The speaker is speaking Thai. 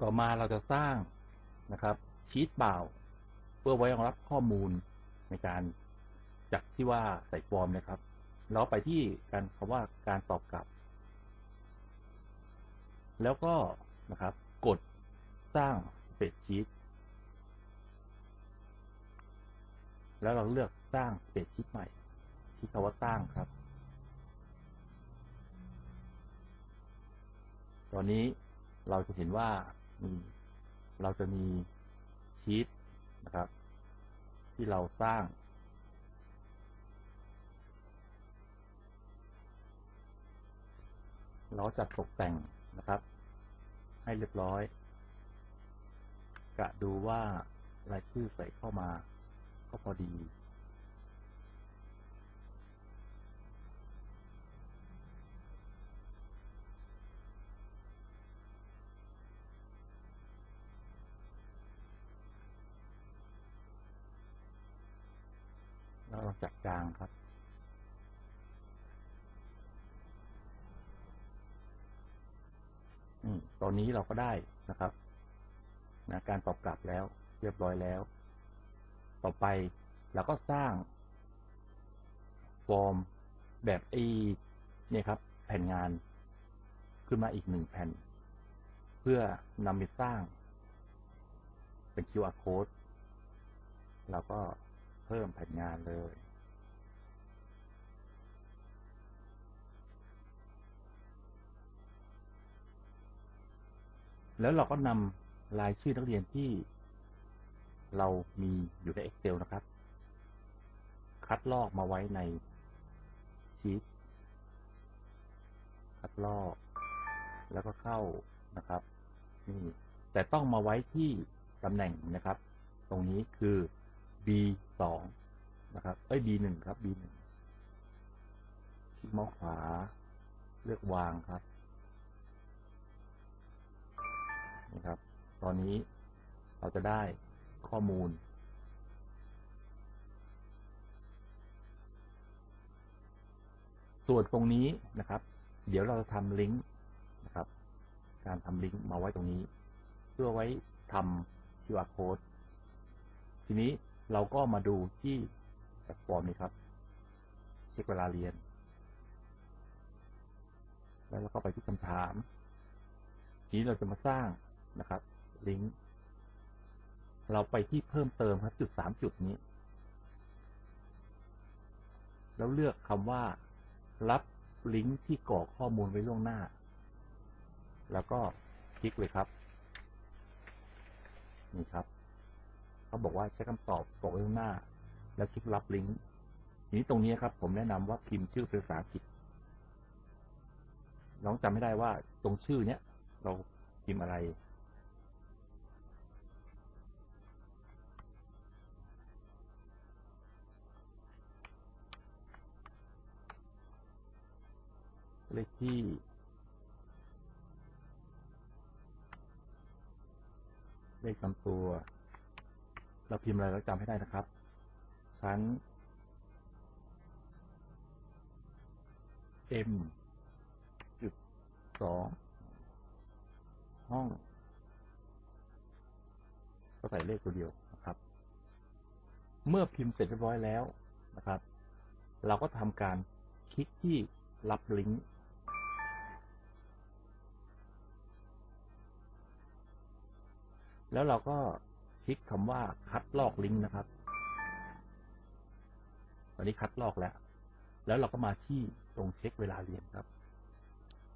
ต่อมาเราจะสร้างนะครับ ชีตเปล่า เพื่อไว้รองรับข้อมูลในการจากที่ว่าใส่ฟอร์มนะครับ เราไปที่การคำว่าการตอบกลับ แล้วก็นะครับ กดสร้างเปรดชีตแล้วเราเลือกสร้างเปรดชีตใหม่ ที่คำว่าสร้างครับ ตอนนี้เราจะเห็นว่า เราจะมีชีตนะครับ ที่เราสร้าง เราจะตกแต่งนะครับ ให้เรียบร้อยกะดูว่ารายชื่อใส่เข้ามาก็พอดี แล้วเราจัดกลางครับ อืมตอนนี้เราก็ได้นะครับนะการตอบกลับแล้ว เรียบร้อยแล้ว ต่อไปเราก็สร้าง ฟอร์มแบบไอ้เนี่ยครับ แผ่นงานขึ้นมาอีกหนึ่งแผ่น เพื่อนำไปสร้าง เป็น QR code เราก็ พิ่มแผ่นงานเลย แล้วเราก็นำรายชื่อนักเรียนที่เรามีอยู่ใน Excel นะครับ คัดลอกมาไว้ในชีตคัดลอก แล้วก็เข้านะครับ นี่ แต่ต้องมาไว้ที่ตำแหน่งนะครับ ตรงนี้คือ B2 นะครับ เอ้ย B1 ครับ B1 คลิกเมาส์ขวา เลือกวางครับ นี่ครับ ตอนนี้เราจะได้ข้อมูล ส่วนตรงนี้นะครับ เดี๋ยวเราจะทำลิงก์นะครับ การทำลิงก์มาไว้ตรงนี้ เพื่อไว้ทำ QR code ทีนี้ เราก็มาดูที่แพลตฟอร์มนี้ครับเช็คเวลาเรียน แล้วเราก็ไปที่คำถาม ทีนี้เราจะมาสร้างนะครับ ลิงก์เราไปที่เพิ่มเติมครับจุดสามจุดนี้ แล้วเลือกคำว่า รับลิงก์ที่กรอกข้อมูลไว้ล่วงหน้า แล้วก็คลิกเลยครับ นี่ครับ เขาบอกว่าใช้คำตอบกรอกไว้ล่วงหน้า แล้วคลิกรับลิงก์ทีนี้ตรงนี้ครับ ผมแนะนำว่าพิมพ์ชื่อเป็นภาษาอังกฤษน้องจำไม่ได้ว่าตรงชื่อเนี้ยเราพิมพ์อะไร เลขที่เลขลำตัว เราพิมพ์อะไรเราจำให้ได้นะครับ ชั้น M จุดสองห้อง ก็ใส่เลขตัวเดียวนะครับ เมื่อพิมพ์เสร็จเรียบร้อยแล้วนะครับ เราก็ทำการคลิกที่รับลิงก์แล้วเราก็ ลิกคำว่าคัดลอกลิงก์นะครับ ตอนนี้คัดลอกแล้ว แล้วเราก็มาที่ตรงเช็คเวลาเรียนครับ